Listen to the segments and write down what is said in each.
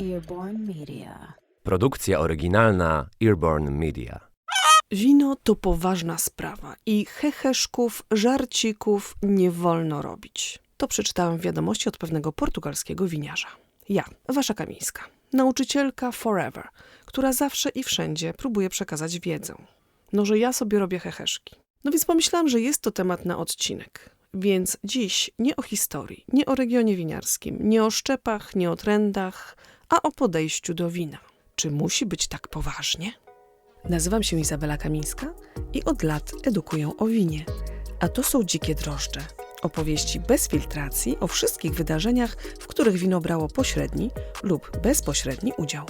Earborn Media. Produkcja oryginalna Earborn Media. Wino to poważna sprawa i heheszków, żarcików nie wolno robić. To przeczytałem w wiadomości od pewnego portugalskiego winiarza. Ja, wasza Kamińska, nauczycielka forever, która zawsze i wszędzie próbuje przekazać wiedzę. No, że ja sobie robię heheszki. No więc pomyślałam, że jest to temat na odcinek. Więc dziś nie o historii, nie o regionie winiarskim, nie o szczepach, nie o trendach, a o podejściu do wina. Czy musi być tak poważnie? Nazywam się Izabela Kamińska i od lat edukuję o winie. A to są Dzikie Drożdże. Opowieści bez filtracji o wszystkich wydarzeniach, w których wino brało pośredni lub bezpośredni udział.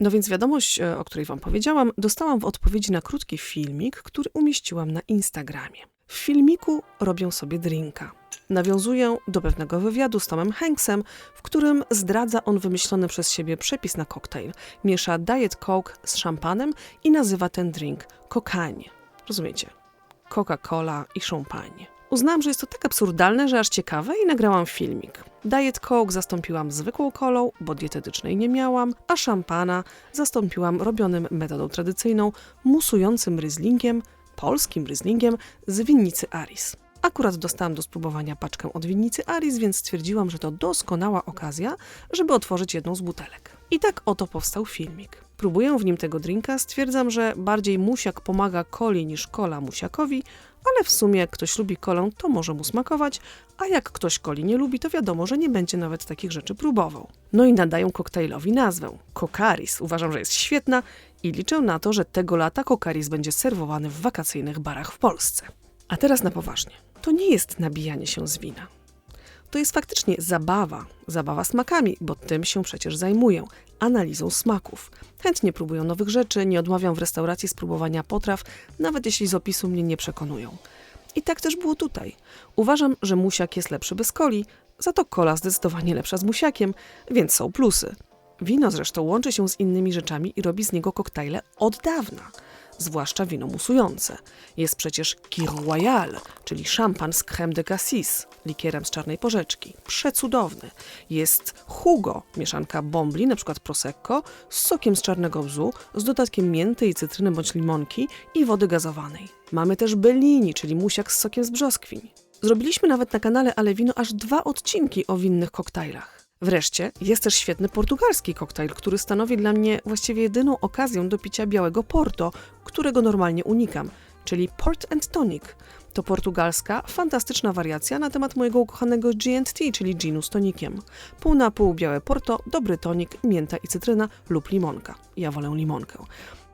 No więc wiadomość, e, o której Wam powiedziałam, dostałam w odpowiedzi na krótki filmik, który umieściłam na Instagramie. W filmiku robię sobie drinka. Nawiązuję do pewnego wywiadu z Tomem Hanksem, w którym zdradza on wymyślony przez siebie przepis na koktajl. Miesza Diet Coke z szampanem i nazywa ten drink kokanie. Rozumiecie? Coca-Cola i szampanie. Uznałam, że jest to tak absurdalne, że aż ciekawe i nagrałam filmik. Diet Coke zastąpiłam zwykłą kolą, bo dietetycznej nie miałam, a szampana zastąpiłam robionym metodą tradycyjną, musującym ryzlingiem, polskim ryzlingiem z winnicy Aris. Akurat dostałam do spróbowania paczkę od winnicy Aris, więc stwierdziłam, że to doskonała okazja, żeby otworzyć jedną z butelek. I tak oto powstał filmik. Próbuję w nim tego drinka, stwierdzam, że bardziej musiak pomaga coli niż kola musiakowi, ale w sumie jak ktoś lubi kolę, to może mu smakować, a jak ktoś coli nie lubi, to wiadomo, że nie będzie nawet takich rzeczy próbował. No i nadają koktajlowi nazwę. Kokaris. Uważam, że jest świetna i liczę na to, że tego lata kokaris będzie serwowany w wakacyjnych barach w Polsce. A teraz na poważnie. To nie jest nabijanie się z wina. To jest faktycznie zabawa, zabawa smakami, bo tym się przecież zajmuję, analizą smaków. Chętnie próbuję nowych rzeczy, nie odmawiam w restauracji spróbowania potraw, nawet jeśli z opisu mnie nie przekonują. I tak też było tutaj. Uważam, że musiak jest lepszy bez coli, za to kola zdecydowanie lepsza z musiakiem, więc są plusy. Wino zresztą łączy się z innymi rzeczami i robi z niego koktajle od dawna zwłaszcza wino musujące. Jest przecież Kir Royal, czyli szampan z crème de cassis, likierem z czarnej porzeczki. Przecudowny. Jest Hugo, mieszanka bombli, np. prosecco, z sokiem z czarnego bzu, z dodatkiem mięty i cytryny bądź limonki i wody gazowanej. Mamy też Bellini, czyli musiak z sokiem z brzoskwiń. Zrobiliśmy nawet na kanale Ale Wino aż dwa odcinki o winnych koktajlach. Wreszcie jest też świetny portugalski koktajl, który stanowi dla mnie właściwie jedyną okazję do picia białego porto, którego normalnie unikam, czyli Port and Tonic. To portugalska, fantastyczna wariacja na temat mojego ukochanego G&T, czyli ginu z tonikiem. Pół na pół białe porto, dobry tonik, mięta i cytryna lub limonka. Ja wolę limonkę.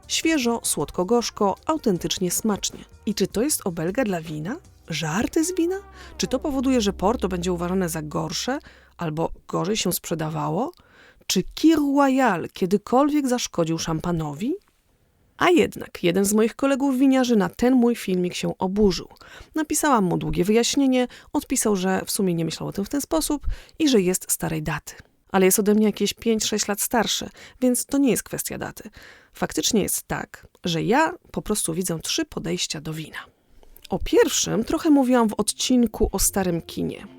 Świeżo, słodko-gorzko, autentycznie smacznie. I czy to jest obelga dla wina? Żarty z wina? Czy to powoduje, że porto będzie uważane za gorsze albo gorzej się sprzedawało? Czy Kir Royal kiedykolwiek zaszkodził szampanowi? A jednak jeden z moich kolegów winiarzy na ten mój filmik się oburzył. Napisałam mu długie wyjaśnienie, odpisał, że w sumie nie myślał o tym w ten sposób i że jest starej daty. Ale jest ode mnie jakieś 5-6 lat starszy, więc to nie jest kwestia daty. Faktycznie jest tak, że ja po prostu widzę trzy podejścia do wina. O pierwszym trochę mówiłam w odcinku o starym kinie.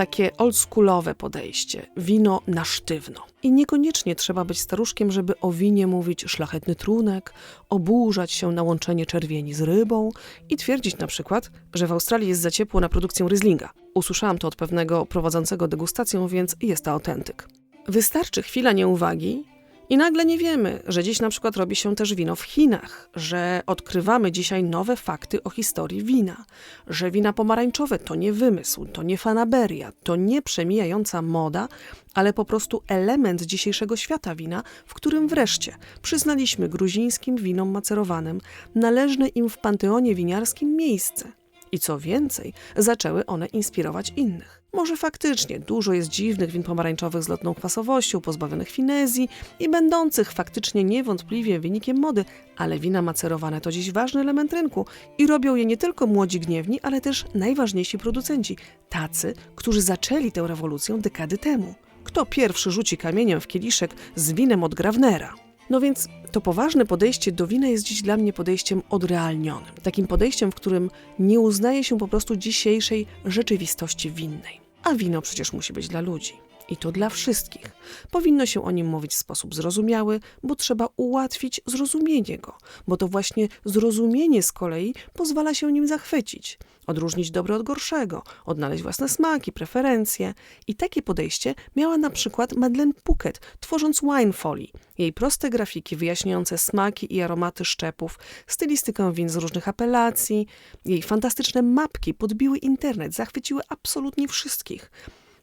Takie oldschoolowe podejście, wino na sztywno. I niekoniecznie trzeba być staruszkiem, żeby o winie mówić szlachetny trunek, oburzać się na łączenie czerwieni z rybą i twierdzić na przykład, że w Australii jest za ciepło na produkcję Rieslinga. Usłyszałam to od pewnego prowadzącego degustację, więc jest to autentyk. Wystarczy chwila nieuwagi i nagle nie wiemy, że dziś na przykład robi się też wino w Chinach, że odkrywamy dzisiaj nowe fakty o historii wina, że wina pomarańczowe to nie wymysł, to nie fanaberia, to nie przemijająca moda, ale po prostu element dzisiejszego świata wina, w którym wreszcie przyznaliśmy gruzińskim winom macerowanym należne im w panteonie winiarskim miejsce. I co więcej, zaczęły one inspirować innych. Może faktycznie dużo jest dziwnych win pomarańczowych z lotną kwasowością, pozbawionych finezji i będących faktycznie niewątpliwie wynikiem mody, ale wina macerowane to dziś ważny element rynku i robią je nie tylko młodzi gniewni, ale też najważniejsi producenci, tacy, którzy zaczęli tę rewolucję dekady temu. Kto pierwszy rzuci kamieniem w kieliszek z winem od Grawnera? No więc to poważne podejście do wina jest dziś dla mnie podejściem odrealnionym. Takim podejściem, w którym nie uznaje się po prostu dzisiejszej rzeczywistości winnej. A wino przecież musi być dla ludzi. I to dla wszystkich. Powinno się o nim mówić w sposób zrozumiały, bo trzeba ułatwić zrozumienie go, bo to właśnie zrozumienie z kolei pozwala się nim zachwycić, odróżnić dobre od gorszego, odnaleźć własne smaki, preferencje. I takie podejście miała na przykład Madeleine Puckett, tworząc Wine Folly. Jej proste grafiki wyjaśniające smaki i aromaty szczepów, stylistykę win z różnych apelacji, jej fantastyczne mapki podbiły internet, zachwyciły absolutnie wszystkich.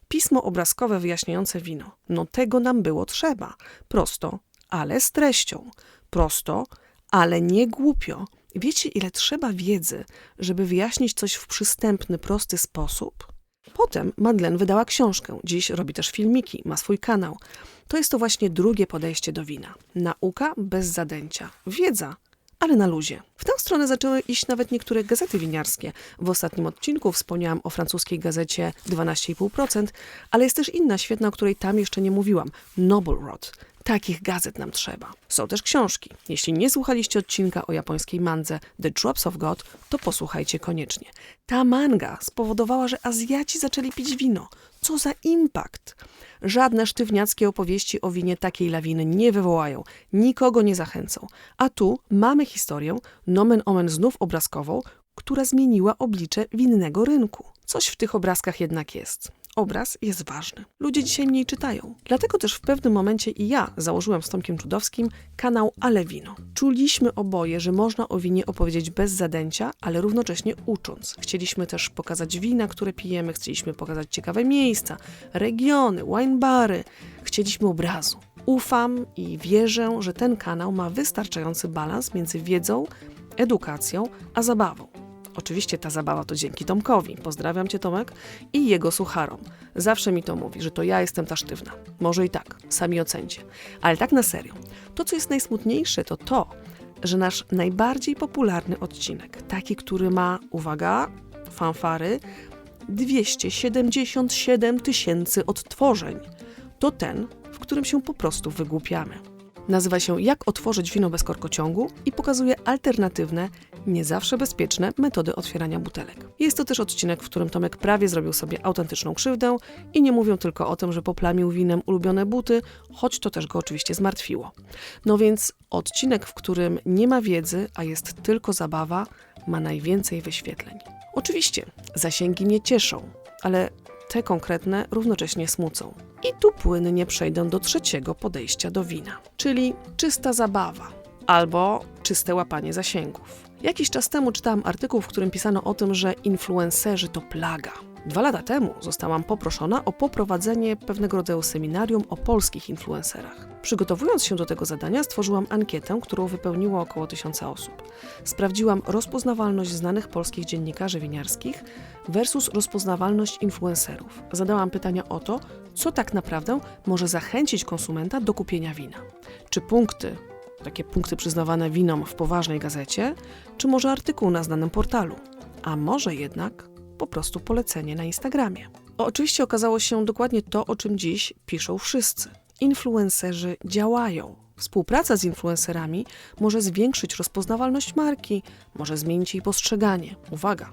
Pismo obrazkowe wyjaśniające wino. No tego nam było trzeba. Prosto, ale z treścią. Prosto, ale nie głupio. Wiecie, ile trzeba wiedzy, żeby wyjaśnić coś w przystępny, prosty sposób? Potem Madeleine wydała książkę. Dziś robi też filmiki, ma swój kanał. To jest to właśnie drugie podejście do wina. Nauka bez zadęcia. Wiedza, ale na luzie. W tę stronę zaczęły iść nawet niektóre gazety winiarskie. W ostatnim odcinku wspomniałam o francuskiej gazecie 12,5%, ale jest też inna świetna, o której tam jeszcze nie mówiłam. Noble Rod. Takich gazet nam trzeba. Są też książki. Jeśli nie słuchaliście odcinka o japońskiej mandze The Drops of God, to posłuchajcie koniecznie. Ta manga spowodowała, że Azjaci zaczęli pić wino. Co za impact! Żadne sztywniackie opowieści o winie takiej lawiny nie wywołają, nikogo nie zachęcą. A tu mamy historię, nomen omen znów obrazkową, która zmieniła oblicze winnego rynku. Coś w tych obrazkach jednak jest. Obraz jest ważny. Ludzie dzisiaj mniej czytają. Dlatego też w pewnym momencie i ja założyłem z Tomkiem Czudowskim kanał Ale Wino. Czuliśmy oboje, że można o winie opowiedzieć bez zadęcia, ale równocześnie ucząc. Chcieliśmy też pokazać wina, które pijemy, chcieliśmy pokazać ciekawe miejsca, regiony, winebary. Chcieliśmy obrazu. Ufam i wierzę, że ten kanał ma wystarczający balans między wiedzą, edukacją, a zabawą. Oczywiście ta zabawa to dzięki Tomkowi. Pozdrawiam cię, Tomek, i jego sucharom. Zawsze mi to mówi, że to ja jestem ta sztywna. Może i tak, sami ocencie. Ale tak na serio. To, co jest najsmutniejsze, to to, że nasz najbardziej popularny odcinek, taki, który ma, uwaga, fanfary, 277 tysięcy odtworzeń, to ten, w którym się po prostu wygłupiamy. Nazywa się Jak otworzyć wino bez korkociągu i pokazuje alternatywne, nie zawsze bezpieczne metody otwierania butelek. Jest to też odcinek, w którym Tomek prawie zrobił sobie autentyczną krzywdę i nie mówią tylko o tym, że poplamił winem ulubione buty, choć to też go oczywiście zmartwiło. No więc odcinek, w którym nie ma wiedzy, a jest tylko zabawa, ma najwięcej wyświetleń. Oczywiście zasięgi nie cieszą, ale te konkretne równocześnie smucą. I tu płynnie przejdę do trzeciego podejścia do wina, czyli czysta zabawa albo czyste łapanie zasięgów. Jakiś czas temu czytałam artykuł, w którym pisano o tym, że influencerzy to plaga. Dwa lata temu zostałam poproszona o poprowadzenie pewnego rodzaju seminarium o polskich influencerach. Przygotowując się do tego zadania, stworzyłam ankietę, którą wypełniło około tysiąca osób. Sprawdziłam rozpoznawalność znanych polskich dziennikarzy winiarskich versus rozpoznawalność influencerów. Zadałam pytania o to, co tak naprawdę może zachęcić konsumenta do kupienia wina. Czy punkty, takie punkty przyznawane winom w poważnej gazecie, czy może artykuł na znanym portalu, a może jednak po prostu polecenie na Instagramie. O, oczywiście okazało się dokładnie to, o czym dziś piszą wszyscy. Influencerzy działają. Współpraca z influencerami może zwiększyć rozpoznawalność marki, może zmienić jej postrzeganie. Uwaga,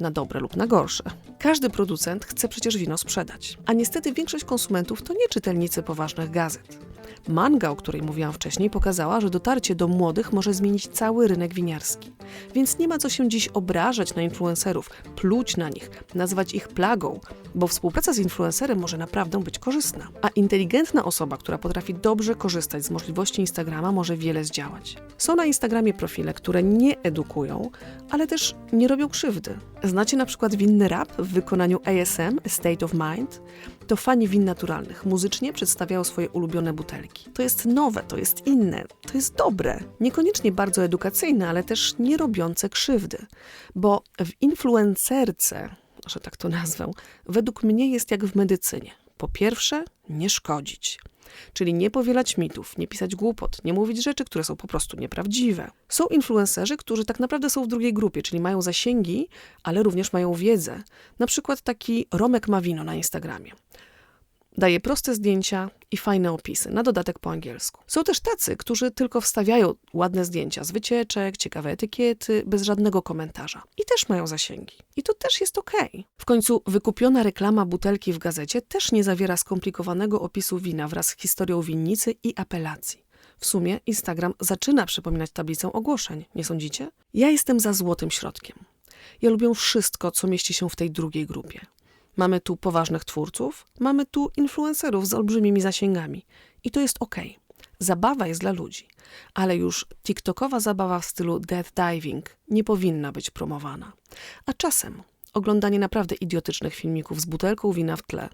na dobre lub na gorsze. Każdy producent chce przecież wino sprzedać, a niestety większość konsumentów to nie czytelnicy poważnych gazet. Manga, o której mówiłam wcześniej, pokazała, że dotarcie do młodych może zmienić cały rynek winiarski. Więc nie ma co się dziś obrażać na influencerów, pluć na nich, nazywać ich plagą, bo współpraca z influencerem może naprawdę być korzystna. A inteligentna osoba, która potrafi dobrze korzystać z możliwości Instagrama, może wiele zdziałać. Są na Instagramie profile, które nie edukują, ale też nie robią krzywdy. Znacie na przykład winny rap w wykonaniu ASM, State of Mind? To fani win naturalnych muzycznie przedstawiają swoje ulubione butelki. To jest nowe, to jest inne, to jest dobre. Niekoniecznie bardzo edukacyjne, ale też nie robiące krzywdy. Bo w influencerce, że tak to nazwę, według mnie jest jak w medycynie. Po pierwsze, nie szkodzić. Czyli nie powielać mitów, nie pisać głupot, nie mówić rzeczy, które są po prostu nieprawdziwe. Są influencerzy, którzy tak naprawdę są w drugiej grupie, czyli mają zasięgi, ale również mają wiedzę. Na przykład taki Romek Mawino na Instagramie. Daje proste zdjęcia i fajne opisy, na dodatek po angielsku. Są też tacy, którzy tylko wstawiają ładne zdjęcia z wycieczek, ciekawe etykiety, bez żadnego komentarza. I też mają zasięgi. I to też jest okej. W końcu wykupiona reklama butelki w gazecie też nie zawiera skomplikowanego opisu wina wraz z historią winnicy i apelacji. W sumie Instagram zaczyna przypominać tablicę ogłoszeń, nie sądzicie? Ja jestem za złotym środkiem. Ja lubię wszystko, co mieści się w tej drugiej grupie. Mamy tu poważnych twórców, mamy tu influencerów z olbrzymimi zasięgami. I to jest okej. Zabawa jest dla ludzi, ale już TikTokowa zabawa w stylu death diving nie powinna być promowana. A czasem oglądanie naprawdę idiotycznych filmików z butelką wina w tle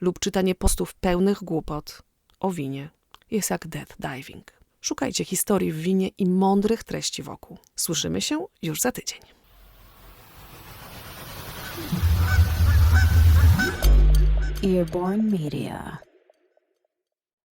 lub czytanie postów pełnych głupot o winie jest jak death diving. Szukajcie historii w winie i mądrych treści wokół. Słyszymy się już za tydzień. Earborn Media.